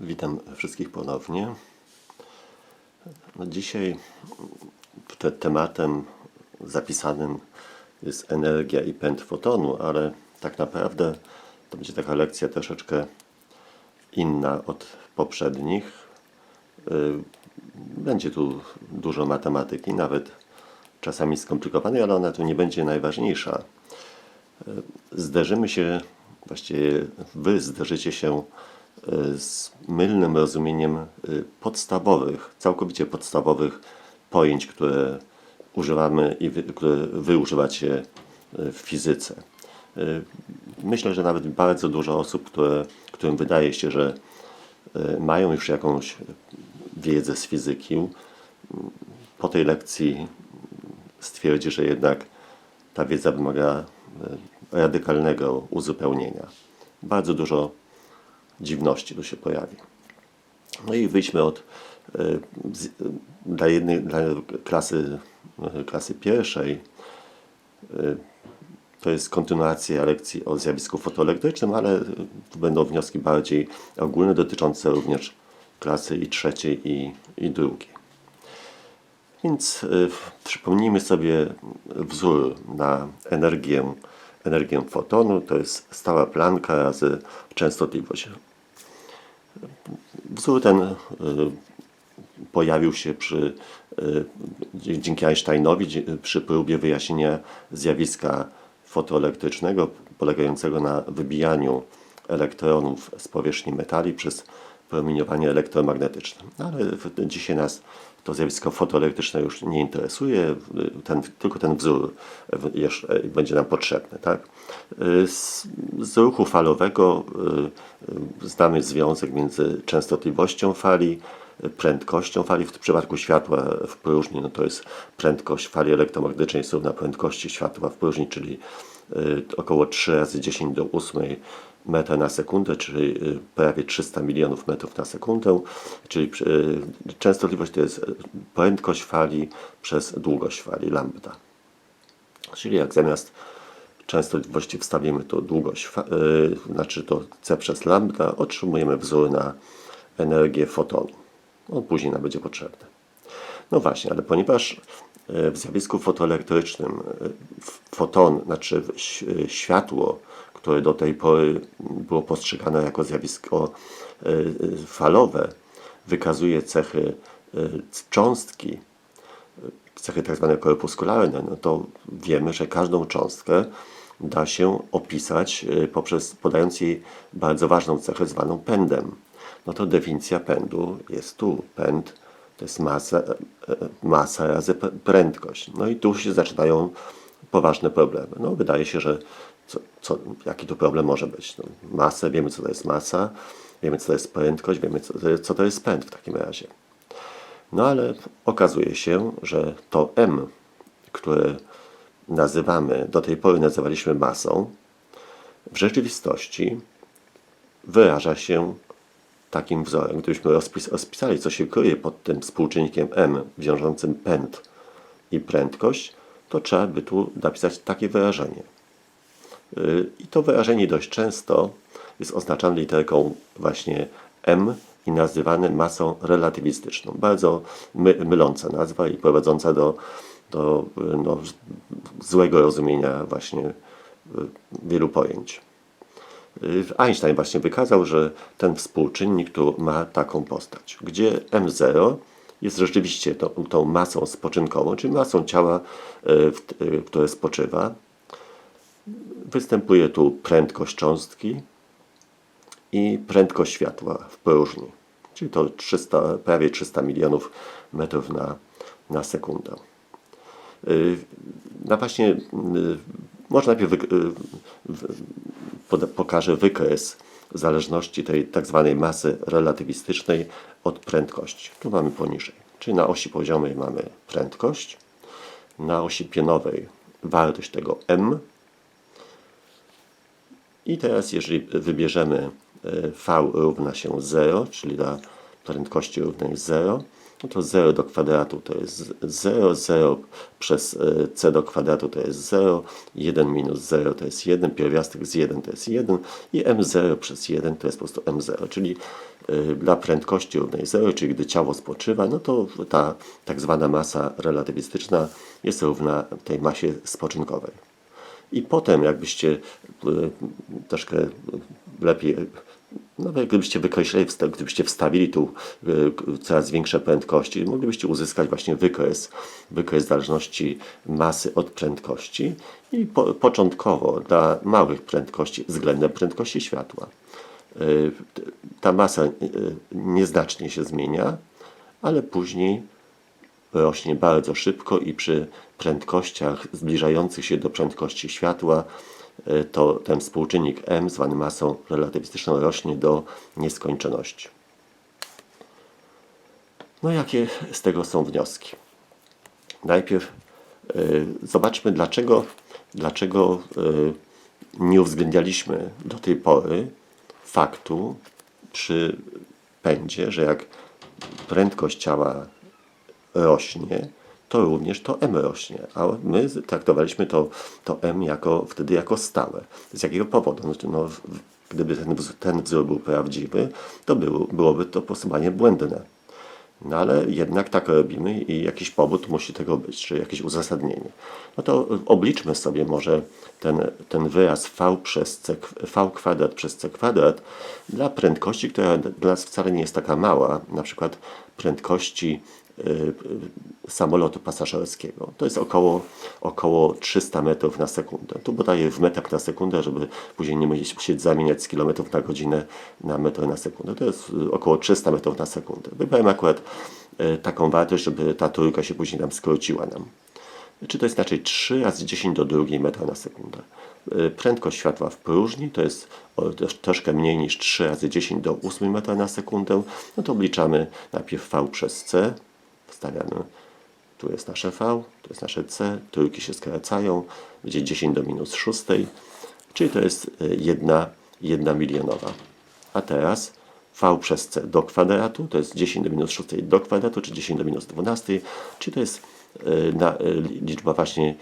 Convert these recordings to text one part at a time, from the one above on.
Witam wszystkich ponownie. No dzisiaj te, tematem zapisanym jest energia i pęd fotonu, ale tak naprawdę to będzie taka lekcja troszeczkę inna od poprzednich. Y, Będzie tu dużo matematyki, nawet czasami skomplikowanej, ale ona tu nie będzie najważniejsza. Y, Zderzymy się, właściwie wy zderzycie się z mylnym rozumieniem y, podstawowych, całkowicie podstawowych pojęć, które używamy i które wy używacie y, w fizyce. Y, Myślę, że nawet bardzo dużo osób, które, którym wydaje się, że mają już jakąś wiedzę z fizyki, po tej lekcji stwierdzi, że jednak ta wiedza wymaga radykalnego uzupełnienia. Bardzo dużo dziwności tu się pojawi. No i wyjdźmy od y, dla jednej dla klasy, y, klasy pierwszej. y, To jest kontynuacja lekcji o zjawisku fotoelektrycznym, ale tu będą wnioski bardziej ogólne, dotyczące również klasy i trzeciej i, i drugiej. Więc przypomnijmy sobie wzór na energię, energię fotonu. To jest stała planka razy częstotliwość. Wzór ten y, pojawił się przy, dzie- dzięki Einsteinowi przy próbie wyjaśnienia zjawiska fotoelektrycznego polegającego na wybijaniu elektronów z powierzchni metali przez promieniowanie elektromagnetyczne. No, ale dzisiaj nas to zjawisko fotoelektryczne już nie interesuje, ten, tylko ten wzór jeszcze będzie nam potrzebny. Tak? Z, z ruchu falowego y, y, znamy związek między częstotliwością fali, prędkością fali. W przypadku światła w próżni no to jest prędkość fali elektromagnetycznej jest równa prędkości światła w próżni, czyli około 3 razy 10 do 8 metra na sekundę, czyli y, prawie 300 milionów metrów na sekundę, czyli y, częstotliwość to jest y, prędkość fali przez długość fali, lambda. Czyli jak zamiast częstotliwości wstawimy tu długość, y, znaczy to c przez lambda, otrzymujemy wzór na energię fotonu. On później nam będzie potrzebny. No właśnie, ale ponieważ e, w zjawisku fotoelektrycznym e, foton, znaczy e, światło, które do tej pory było postrzegane jako zjawisko falowe, wykazuje cechy cząstki, cechy tak korpuskularne, no to wiemy, że każdą cząstkę da się opisać poprzez podając jej bardzo ważną cechę zwaną pędem. No to definicja pędu jest tu. Pęd to jest masa, e, e, masa razy prędkość. No i tu się zaczynają poważne problemy. No wydaje się, że co, co, jaki tu problem może być? No, masę, wiemy co to jest masa, wiemy co to jest prędkość, wiemy co co to jest pęd w takim razie. No ale okazuje się, że to M, które nazywamy, do tej pory nazywaliśmy masą, w rzeczywistości wyraża się takim wzorem. Gdybyśmy rozpis, rozpisali, co się kryje pod tym współczynnikiem M wiążącym pęd i prędkość, to trzeba by tu napisać takie wyrażenie. Yy, I to wyrażenie dość często jest oznaczane literką właśnie M i nazywane masą relatywistyczną. Bardzo my, myląca nazwa i prowadząca do, do no, złego rozumienia właśnie yy, wielu pojęć. Yy, Einstein właśnie wykazał, że ten współczynnik tu ma taką postać, gdzie M0 jest rzeczywiście tą, tą masą spoczynkową, czyli masą ciała, yy, w- yy, które spoczywa, Występuje tu prędkość cząstki i prędkość światła w próżni, czyli to 300, prawie 300 milionów metrów na, na sekundę. No właśnie, może najpierw pokażę wykres zależności tej tak zwanej masy relatywistycznej od prędkości. Tu mamy poniżej, czyli na osi poziomej mamy prędkość, na osi pionowej wartość tego m, i teraz, jeżeli wybierzemy e, v równa się 0, czyli dla prędkości równej 0, no to 0 do kwadratu to jest 0, 0 przez e, c do kwadratu to jest 0, 1 minus 0 to jest 1, pierwiastek z 1 to jest 1 i m0 przez 1 to jest po prostu m0, czyli e, dla prędkości równej 0, czyli gdy ciało spoczywa, no to ta tak zwana masa relatywistyczna jest równa tej masie spoczynkowej. I potem, jakbyście y, troszkę lepiej, no gdybyście wykreślili, gdybyście wstawili tu y, coraz większe prędkości, moglibyście uzyskać właśnie wykres, wykres zależności masy od prędkości i po, początkowo dla małych prędkości względem prędkości światła. Y, Ta masa y, nieznacznie się zmienia, ale później rośnie bardzo szybko i przy prędkościach zbliżających się do prędkości światła to ten współczynnik m zwany masą relatywistyczną rośnie do nieskończoności. No jakie z tego są wnioski? Najpierw y, zobaczmy dlaczego, dlaczego y, nie uwzględnialiśmy do tej pory faktu przy pędzie, że jak prędkość ciała rośnie, to również to m rośnie, a my traktowaliśmy to, to m jako, wtedy jako stałe. Z jakiego powodu? No, no, gdyby ten, ten wzór był prawdziwy, to było, byłoby to posuwanie błędne. No ale jednak tak robimy i jakiś powód musi tego być, czy jakieś uzasadnienie. No to obliczmy sobie może ten, ten wyraz v przez c, v kwadrat przez c kwadrat dla prędkości, która dla nas wcale nie jest taka mała, na przykład prędkości samolotu pasażerskiego. To jest około, około 300 metrów na sekundę. Tu podaję w metrach na sekundę, żeby później nie musieć zamieniać z kilometrów na godzinę na metry na sekundę. To jest y, około 300 metrów na sekundę. Wybrałem akurat y, taką wartość, żeby ta trójka się później nam skróciła nam. Czy to jest inaczej 3 razy 10 do drugiej metra na sekundę. Y, Prędkość światła w próżni to jest troszkę mniej niż 3 razy 10 do 8 metra na sekundę. No to obliczamy najpierw v przez c. Wstawiamy, tu jest nasze v, tu jest nasze c, trójki się skracają, będzie 10 do minus 6, czyli to jest y, jedna, jedna milionowa. A teraz v przez c do kwadratu to jest 10 do minus 6 do kwadratu, czy 10 do minus 12, czyli to jest y, na, y, liczba właśnie,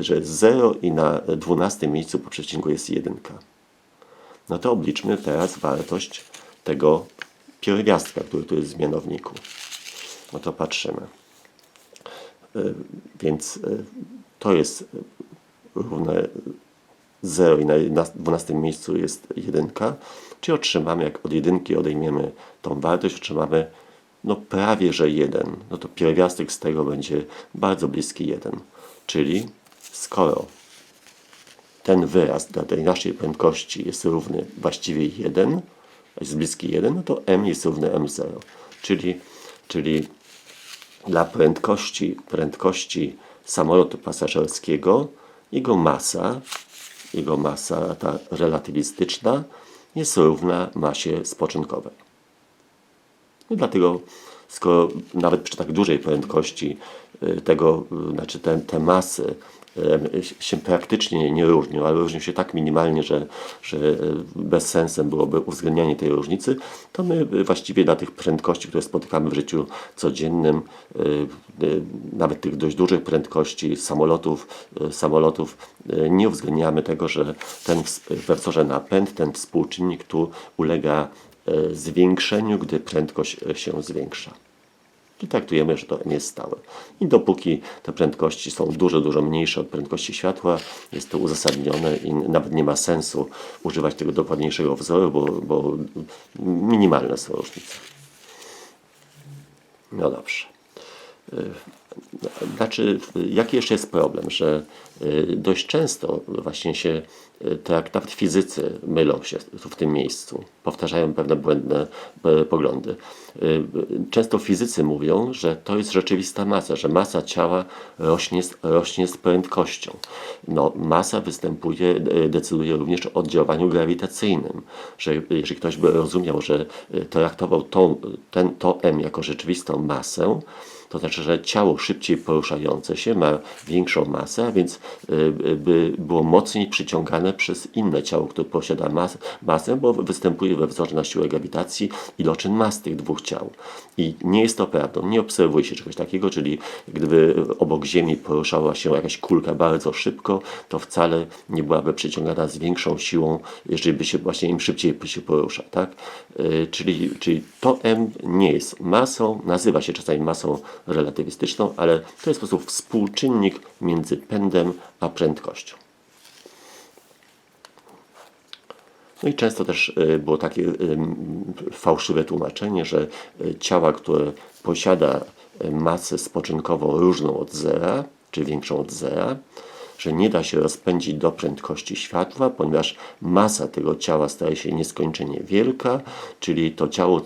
że jest 0 i na 12 miejscu po przecinku jest 1. No to obliczmy teraz wartość tego pierwiastka, który tu jest w mianowniku. No to patrzymy. Y, Więc y, to jest równe 0 i na 12 miejscu jest 1, czyli otrzymamy, jak od jedynki odejmiemy tą wartość, otrzymamy no prawie, że 1. No to pierwiastek z tego będzie bardzo bliski 1. Czyli skoro ten wyraz dla tej naszej prędkości jest równy właściwie 1, jest bliski 1, no to m jest równy m0. Czyli, czyli dla prędkości, prędkości samolotu pasażerskiego jego masa, jego masa ta relatywistyczna jest równa masie spoczynkowej. I dlatego, skoro nawet przy tak dużej prędkości y, tego, y, znaczy te, te masy się praktycznie nie różnią, ale różnią się tak minimalnie, że, że y, bez sensem byłoby uwzględnianie tej różnicy, to my y, właściwie dla tych prędkości, które spotykamy w życiu codziennym, nawet tych dość dużych prędkości samolotów, samolotów nie uwzględniamy tego, że ten we wzorze napęd, ten współczynnik tu ulega e, zwiększeniu, gdy prędkość e, się zwiększa. I traktujemy, że to m jest stałe. I dopóki te prędkości są dużo, dużo mniejsze od prędkości światła, jest to uzasadnione i nawet nie ma sensu używać tego dokładniejszego wzoru, bo, bo minimalne są różnice. No dobrze. Znaczy, jaki jeszcze jest problem, że y, dość często właśnie się y, tak nawet fizycy mylą się w tym miejscu, powtarzają pewne błędne poglądy. Y, y, Często fizycy mówią, że to jest rzeczywista masa, że masa ciała rośnie, rośnie z prędkością. No, masa występuje, decyduje również o oddziaływaniu grawitacyjnym, że jeżeli ktoś by rozumiał, że traktował tą, ten, to m jako rzeczywistą masę, to znaczy, że ciało szybciej poruszające się ma większą masę, a więc y, by było mocniej przyciągane przez inne ciało, które posiada mas masę, bo występuje we wzorze na siłę grawitacji iloczyn mas tych dwóch ciał. I nie jest to prawdą, nie obserwuje się czegoś takiego, czyli gdyby obok Ziemi poruszała się jakaś kulka bardzo szybko, to wcale nie byłaby przyciągana z większą siłą, jeżeli by się właśnie im szybciej się porusza, tak? Yy, czyli, czyli to M nie jest masą, nazywa się czasami masą relatywistyczną, ale to jest po prostu współczynnik między pędem a prędkością. No i często też y, było takie y, fałszywe tłumaczenie, że y, ciała, które posiada masę spoczynkową różną od zera, czy większą od zera, że nie da się rozpędzić do prędkości światła, ponieważ masa tego ciała staje się nieskończenie wielka, czyli to ciało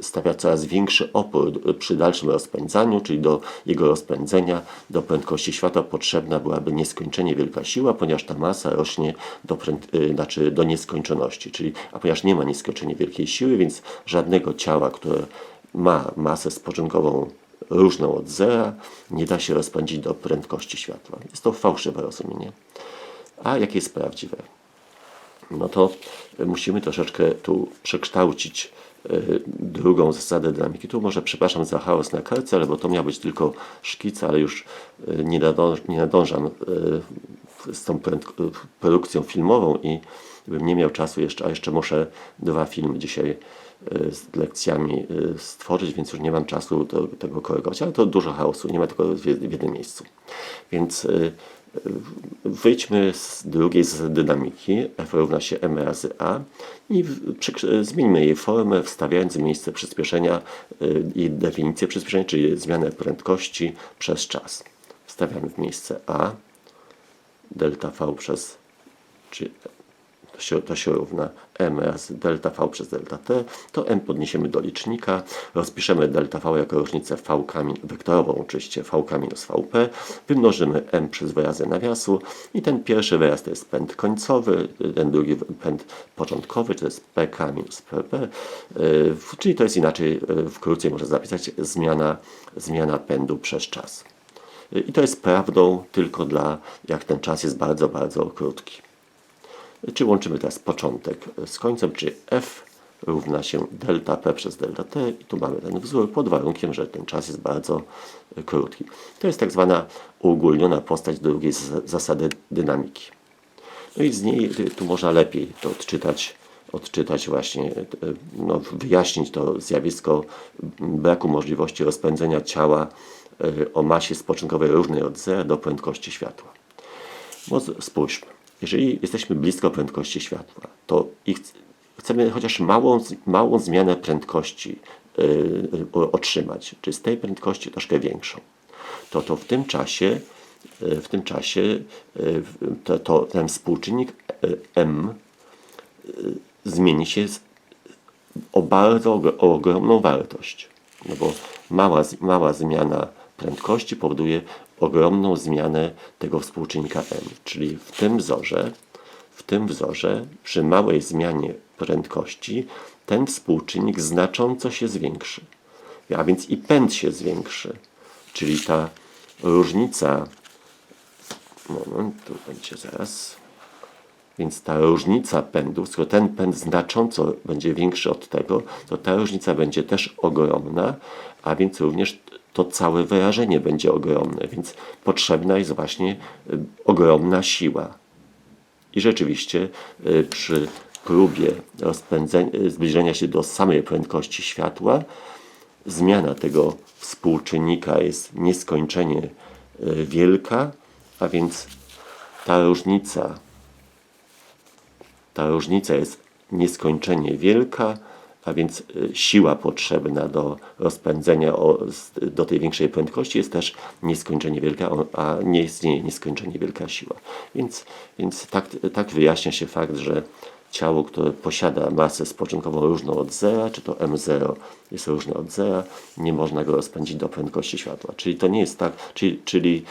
stawia coraz większy opór przy dalszym rozpędzaniu, czyli do jego rozpędzenia do prędkości światła potrzebna byłaby nieskończenie wielka siła, ponieważ ta masa rośnie do, pręd, znaczy do nieskończoności, czyli a ponieważ nie ma nieskończenie wielkiej siły, więc żadnego ciała, które ma masę spoczynkową różną od zera, nie da się rozpędzić do prędkości światła. Jest to fałszywe rozumienie. A jakie jest prawdziwe? No to musimy troszeczkę tu przekształcić y, drugą zasadę dynamiki. Tu może przepraszam za chaos na kartce, ale bo to miał być tylko szkic, ale już y, nie, nadąż, nie nadążam y, z tą produkcją filmową i bym nie miał czasu jeszcze, a jeszcze muszę dwa filmy dzisiaj z lekcjami stworzyć, więc już nie mam czasu do tego korygować, ale to dużo chaosu, nie ma tylko w jednym miejscu. Więc wyjdźmy z drugiej z dynamiki, F równa się m razy a i zmieńmy jej formę, wstawiając w miejsce przyspieszenia i definicję przyspieszenia, czyli zmianę prędkości przez czas. Wstawiamy w miejsce a, delta v przez, czyli to się, to się równa m razy delta v przez delta t, to m podniesiemy do licznika, rozpiszemy delta v jako różnicę v wektorową, oczywiście vk minus vp, wymnożymy m przez wyrazy nawiasu i ten pierwszy wyraz to jest pęd końcowy, ten drugi pęd początkowy, to jest pk minus pp, yy, czyli to jest inaczej, yy, w krócej można zapisać zmiana, zmiana pędu przez czas. Yy, I to jest prawdą tylko dla, jak ten czas jest bardzo, bardzo krótki. Czy łączymy teraz początek z końcem, czy f równa się delta p przez delta t i tu mamy ten wzór pod warunkiem, że ten czas jest bardzo krótki. To jest tak zwana uogólniona postać drugiej zasady dynamiki. No i z niej tu można lepiej to odczytać, odczytać właśnie, no, wyjaśnić to zjawisko braku możliwości rozpędzenia ciała o masie spoczynkowej różnej od zera do prędkości światła. Spójrzmy. Jeżeli jesteśmy blisko prędkości światła, to chcemy chociaż małą, małą zmianę prędkości yy, otrzymać, czy z tej prędkości troszkę większą, to, to w tym czasie, yy, w tym czasie yy, to, to, ten współczynnik m zmieni się o bardzo o ogromną wartość. No bo mała, mała zmiana prędkości powoduje ogromną zmianę tego współczynnika m. Czyli w tym wzorze, w tym wzorze przy małej zmianie prędkości ten współczynnik znacząco się zwiększy. A więc i pęd się zwiększy. Czyli ta różnica, moment, tu będzie zaraz, więc ta różnica pędów, skoro ten pęd znacząco będzie większy od tego, to ta różnica będzie też ogromna, a więc również to całe wyrażenie będzie ogromne, więc potrzebna jest właśnie y, ogromna siła. I rzeczywiście y, przy próbie y, zbliżenia się do samej prędkości światła, zmiana tego współczynnika jest nieskończenie wielka, a więc ta różnica, ta różnica jest nieskończenie wielka, a więc y, siła potrzebna do rozpędzenia do tej większej prędkości jest też nieskończenie wielka, a nie istnieje nieskończenie wielka siła. Więc, więc tak, tak wyjaśnia się fakt, że ciało, które posiada masę spoczynkową różną od zera, czy to M0 jest różne od zera, nie można go rozpędzić do prędkości światła. Czyli to nie jest tak, czyli, czyli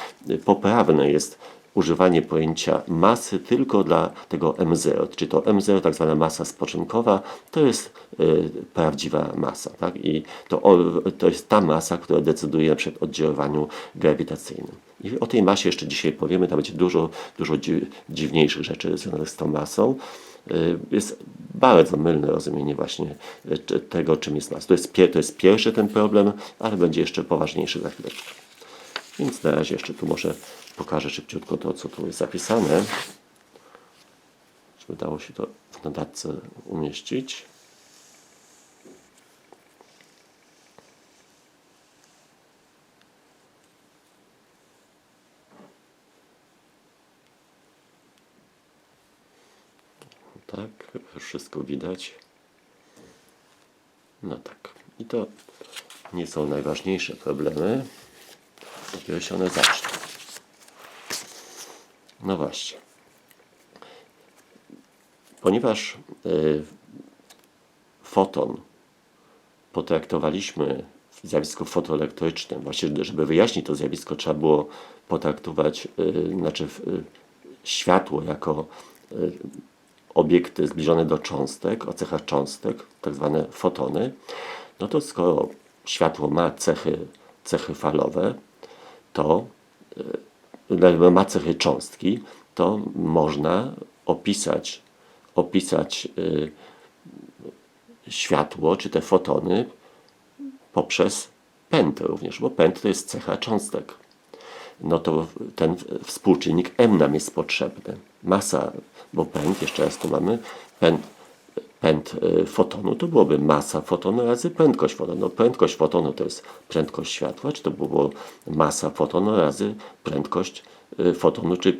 poprawne jest używanie pojęcia masy tylko dla tego M0, czy to M0, tak zwana masa spoczynkowa, to jest y, prawdziwa masa. Tak? I to, to jest ta masa, która decyduje na przykład o oddziaływaniu grawitacyjnym. I o tej masie jeszcze dzisiaj powiemy, tam będzie dużo, dużo dzi dziwniejszych rzeczy związanych z tą masą. Y, Jest bardzo mylne rozumienie właśnie y, tego, czym jest masa. To jest, to jest pierwszy ten problem, ale będzie jeszcze poważniejszy za chwileczkę. Więc na razie jeszcze tu może pokażę szybciutko to, co tu jest zapisane. Żeby dało się to w notatce umieścić. Tak, wszystko widać. No tak. I to nie są najważniejsze problemy. Dopiero się one zaczną. No właśnie. Ponieważ y, foton potraktowaliśmy w zjawisku fotoelektrycznym, właśnie żeby wyjaśnić to zjawisko, trzeba było potraktować y, znaczy, y, światło jako y, obiekty zbliżone do cząstek, o cechach cząstek, tak zwane fotony, no to skoro światło ma cechy, cechy falowe, to y, ma cechy cząstki, to można opisać, opisać y, światło, czy te fotony poprzez pęd również, bo pęd to jest cecha cząstek. No to ten współczynnik m nam jest potrzebny. Masa, bo pęd, jeszcze raz tu mamy, pęd, pęd y, fotonu to byłoby masa fotonu razy prędkość fotonu. No, prędkość fotonu to jest prędkość światła, czy to było masa fotonu razy prędkość y, fotonu, czyli